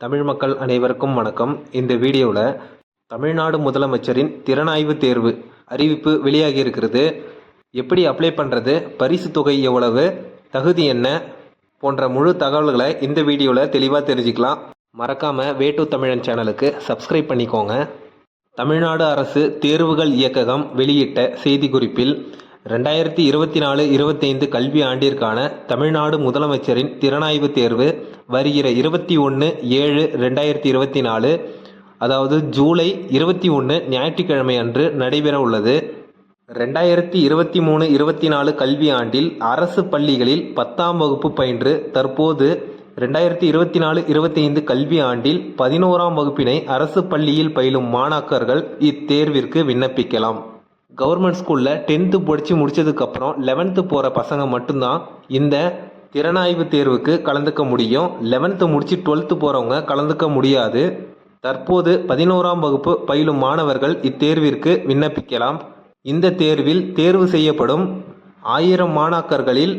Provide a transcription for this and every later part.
தமிழ் மக்கள் அனைவருக்கும் வணக்கம். இந்த வீடியோவில் தமிழ்நாடு முதலமைச்சரின் திறனாய்வு தேர்வு அறிவிப்பு வெளியாகி இருக்கிறது எப்படி அப்ளை பண்ணுறது பரிசு தொகை எவ்வளவு தகுதி என்ன போன்ற முழு தகவல்களை இந்த வீடியோவில் தெளிவாக தெரிஞ்சுக்கலாம். மறக்காமல் வே தமிழன் சேனலுக்கு சப்ஸ்கிரைப் பண்ணிக்கோங்க. தமிழ்நாடு அரசு தேர்வுகள் இயக்ககம் வெளியிட்ட செய்திக்குறிப்பில் ரெண்டாயிரத்தி இருபத்தி நாலு இருபத்தைந்து கல்வி ஆண்டிற்கான தமிழ்நாடு முதலமைச்சரின் திறனாய்வு தேர்வு வருகிற இருபத்தி ஒன்று ஏழு ரெண்டாயிரத்தி இருபத்தி நாலு அதாவது ஜூலை இருபத்தி ஒன்று ஞாயிற்றுக்கிழமை அன்று நடைபெற உள்ளது. ரெண்டாயிரத்தி இருபத்தி மூணு இருபத்தி நாலு கல்வி ஆண்டில் அரசு பள்ளிகளில் பத்தாம் வகுப்பு பயின்று தற்போது ரெண்டாயிரத்தி இருபத்தி நாலு இருபத்தைந்து கல்வி ஆண்டில் பதினோராம் வகுப்பினை அரசு பள்ளியில் பயிலும் மாணாக்கர்கள் இத்தேர்விற்கு விண்ணப்பிக்கலாம். கவர்மெண்ட் ஸ்கூலில் டென்த்து படித்து முடிச்சதுக்கப்புறம் லெவன்த்து போகிற பசங்க மட்டும்தான் இந்த திறனாய்வு தேர்வுக்கு கலந்துக்க முடியும். லெவன்த்து முடித்து டுவெல்த்து போகிறவங்க கலந்துக்க முடியாது. தற்போது பதினோராம் வகுப்பு பயிலும் மாணவர்கள் இத்தேர்விற்கு விண்ணப்பிக்கலாம். இந்த தேர்வில் தேர்வு செய்யப்படும் ஆயிரம் மாணாக்கர்களில்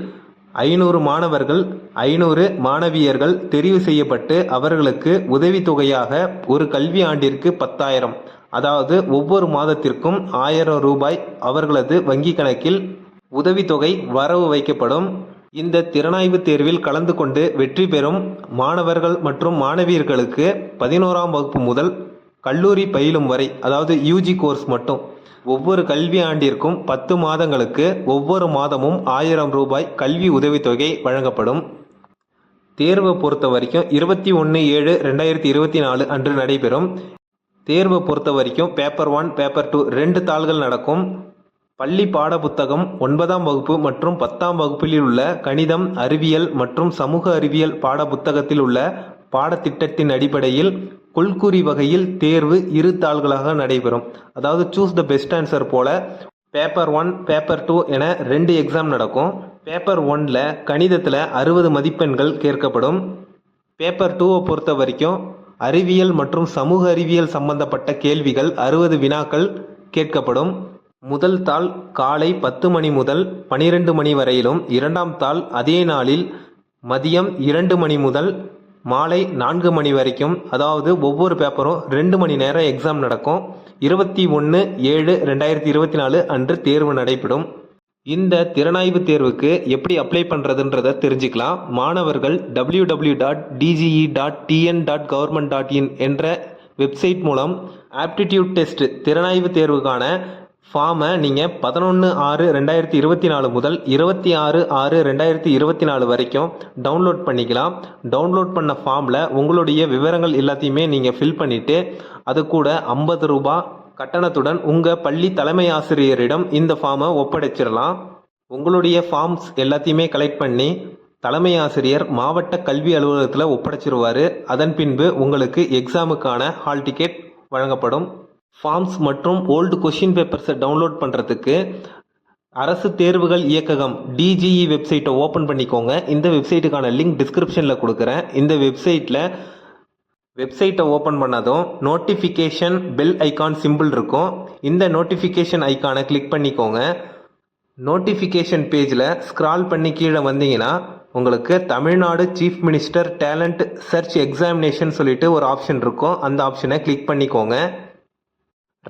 ஐநூறு மாணவர்கள் ஐநூறு மாணவியர்கள் தெரிவு செய்யப்பட்டு அவர்களுக்கு உதவித்தொகையாக ஒரு கல்வி ஆண்டிற்கு பத்தாயிரம். அதாவது ஒவ்வொரு மாதத்திற்கும் ஆயிரம் ரூபாய் அவர்களது வங்கி கணக்கில் உதவித்தொகை வரவு வைக்கப்படும். இந்த திறனாய்வு தேர்வில் கலந்து கொண்டு வெற்றி பெறும் மாணவர்கள் மற்றும் மாணவியர்களுக்கு பதினோராம் வகுப்பு முதல் கல்லூரி பயிலும் வரை அதாவது யூஜி கோர்ஸ் மட்டும் ஒவ்வொரு கல்வி ஆண்டிற்கும் பத்து மாதங்களுக்கு ஒவ்வொரு மாதமும் ஆயிரம் ரூபாய் கல்வி உதவித்தொகை வழங்கப்படும். தேர்வை பொறுத்த வரைக்கும் இருபத்தி ஒன்று ஏழு ரெண்டாயிரத்தி இருபத்தி நாலு அன்று நடைபெறும். தேர்வை பொறுத்த வரைக்கும் பேப்பர் ஒன் பேப்பர் டூ ரெண்டு தாள்கள் நடக்கும். பள்ளி பாடப்புத்தகம் ஒன்பதாம் வகுப்பு மற்றும் பத்தாம் வகுப்பில் உள்ள கணிதம் அறிவியல் மற்றும் சமூக அறிவியல் பாடப்புத்தகத்தில் உள்ள பாடத்திட்டத்தின் அடிப்படையில் கொள்குறி வகையில் தேர்வு இரு தாள்களாக நடைபெறும். அதாவது சூஸ் த பெஸ்ட் ஆன்சர் போல பேப்பர் ஒன் பேப்பர் டூ என ரெண்டு எக்ஸாம் நடக்கும். பேப்பர் ஒனில் கணிதத்தில் அறுபது மதிப்பெண்கள் கேட்கப்படும் பேப்பர் டூவை பொறுத்த வரைக்கும் அறிவியல் மற்றும் சமூக அறிவியல் சம்பந்தப்பட்ட கேள்விகள் அறுபது வினாக்கள் கேட்கப்படும். முதல் தாள் காலை பத்து மணி முதல் பனிரெண்டு மணி வரையிலும். இரண்டாம் தாள் அதே நாளில் மதியம் இரண்டு மணி முதல் மாலை நான்கு மணி வரைக்கும். அதாவது ஒவ்வொரு பேப்பரும் ரெண்டு மணி நேரம் எக்ஸாம் நடக்கும். இருபத்தி ஒன்று ஏழு ரெண்டாயிரத்தி இருபத்தி நாலு அன்று தேர்வு நடைபெறும். இந்த திறனாய்வு தேர்வுக்கு எப்படி அப்ளை பண்ணுறதுன்றதை தெரிஞ்சுக்கலாம். மாணவர்கள் W W dot DGE dot TN dot government dot in என்ற வெப்சைட் மூலம் ஆப்டிடியூட் டெஸ்ட் திறனாய்வு தேர்வுக்கான ஃபார்மை நீங்கள் பதினொன்று ஆறு ரெண்டாயிரத்தி இருபத்தி நாலு முதல் இருபத்தி ஆறு ஆறு ரெண்டாயிரத்தி இருபத்தி நாலு வரைக்கும் டவுன்லோட் பண்ணிக்கலாம். டவுன்லோட் பண்ண ஃபார்மில் உங்களுடைய விவரங்கள் எல்லாத்தையுமே நீங்கள் ஃபில் பண்ணிவிட்டு அது கூட ஐம்பது ரூபா கட்டணத்துடன் உங்கள் பள்ளி தலைமை ஆசிரியரிடம் இந்த ஃபார்மை ஒப்படைச்சிடலாம். உங்களுடைய ஃபார்ம்ஸ் எல்லாத்தையுமே கலெக்ட் பண்ணி தலைமை ஆசிரியர் மாவட்ட கல்வி அலுவலகத்தில் ஒப்படைச்சிருவார். அதன் பின்பு உங்களுக்கு எக்ஸாமுக்கான ஹால் டிக்கெட் வழங்கப்படும். ஃபார்ம்ஸ் மற்றும் ஓல்டு கொஷின் பேப்பர்ஸை டவுன்லோட் பண்ணுறதுக்கு அரசு தேர்வுகள் இயக்ககம் டிஜிஇ வெப்சைட்டை ஓப்பன் பண்ணிக்கோங்க. இந்த வெப்சைட்டுக்கான லிங்க் டிஸ்கிரிப்ஷனில் கொடுக்குறேன். இந்த வெப்சைட்டில் வெப்சைட்டை ஓப்பன் பண்ணதும் நோட்டிஃபிகேஷன் பெல் ஐக்கான் சிம்பிள் இருக்கும். இந்த நோட்டிஃபிகேஷன் ஐக்கானை கிளிக் பண்ணிக்கோங்க. நோட்டிஃபிகேஷன் பேஜில் ஸ்க்ரால் பண்ணி கீழே வந்தீங்கன்னா உங்களுக்கு Tamil Nadu chief minister talent search examination சொல்லிட்டு ஒரு ஆப்ஷன் இருக்கும். அந்த ஆப்ஷனை கிளிக் பண்ணிக்கோங்க.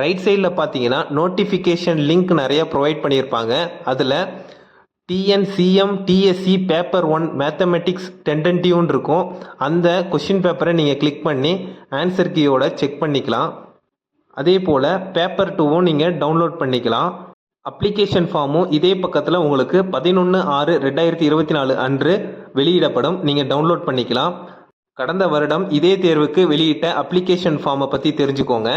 ரைட் சைடில் பார்த்தீங்கன்னா நோட்டிஃபிகேஷன் லிங்க் நிறைய ப்ரொவைட் பண்ணியிருப்பாங்க. அதில் TNCM TSE paper one mathematics டென்டன்டிவ்னு இருக்கும். அந்த கொஷின் பேப்பரை நீங்கள் கிளிக் பண்ணி ஆன்சர் கீயோட செக் பண்ணிக்கலாம். அதே போல் பேப்பர் டூவும் நீங்கள் டவுன்லோட் பண்ணிக்கலாம். அப்ளிகேஷன் ஃபார்மும் இதே பக்கத்தில் உங்களுக்கு பதினொன்று ஆறு ரெண்டாயிரத்தி இருபத்தி நாலு அன்று வெளியிடப்படும். நீங்கள் டவுன்லோட் பண்ணிக்கலாம். கடந்த வருடம் இதே தேர்வுக்கு வெளியிட்ட அப்ளிகேஷன் ஃபார்மை பற்றி தெரிஞ்சுக்கோங்க.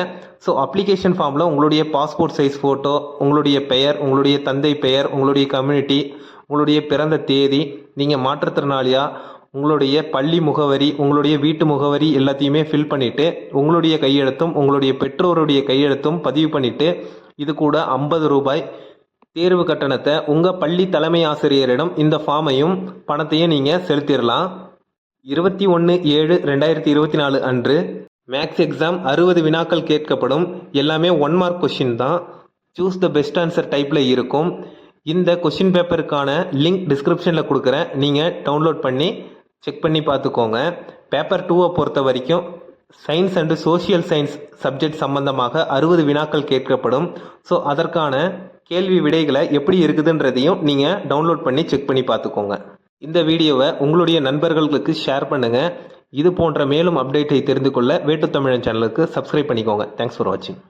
ஸோ அப்ளிகேஷன் ஃபார்மில் உங்களுடைய பாஸ்போர்ட் சைஸ் ஃபோட்டோ உங்களுடைய பெயர் உங்களுடைய தந்தை பெயர் உங்களுடைய கம்யூனிட்டி உங்களுடைய பிறந்த தேதி நீங்கள் மாற்றுத்திறனாளியா உங்களுடைய பள்ளி முகவரி உங்களுடைய வீட்டு முகவரி எல்லாத்தையுமே ஃபில் பண்ணிவிட்டு உங்களுடைய கையெழுத்தும் உங்களுடைய பெற்றோருடைய கையெழுத்தும் பதிவு பண்ணிவிட்டு இது கூட ஐம்பது ரூபாய் தேர்வு கட்டணத்தை உங்கள் பள்ளி தலைமை ஆசிரியரிடம் இந்த ஃபார்மையும் பணத்தையும் நீங்கள் செலுத்திடலாம் இருபத்தி ஒன்று ஏழு ரெண்டாயிரத்தி இருபத்தி நாலு அன்று மேக்ஸ் எக்ஸாம் அறுபது வினாக்கள் கேட்கப்படும். எல்லாமே ஒன் மார்க் கொஷின் தான். சூஸ் த பெஸ்ட் ஆன்சர் டைப்பில் இருக்கும். இந்த கொஷின் பேப்பருக்கான லிங்க் டிஸ்கிரிப்ஷனில் கொடுக்குறேன். நீங்கள் டவுன்லோட் பண்ணி செக் பண்ணி பார்த்துக்கோங்க. பேப்பர் டூவை பொறுத்த வரைக்கும் science and social science subject சம்பந்தமாக அறுபது வினாக்கள் கேட்கப்படும். ஸோ அதற்கான கேள்வி விடைகளை எப்படி இருக்குதுன்றதையும் நீங்கள் டவுன்லோட் பண்ணி செக் பண்ணி பார்த்துக்கோங்க. இந்த வீடியோவை உங்களுடைய நண்பர்களுக்கு ஷேர் பண்ணுங்கள் இது போன்ற மேலும் அப்டேட்டை தெரிந்து கொள்ள வேட்டு தமிழன் சேனலுக்கு சப்ஸ்கிரைப் பண்ணிக்கோங்க. தேங்க்ஸ் ஃபார் வாட்சிங்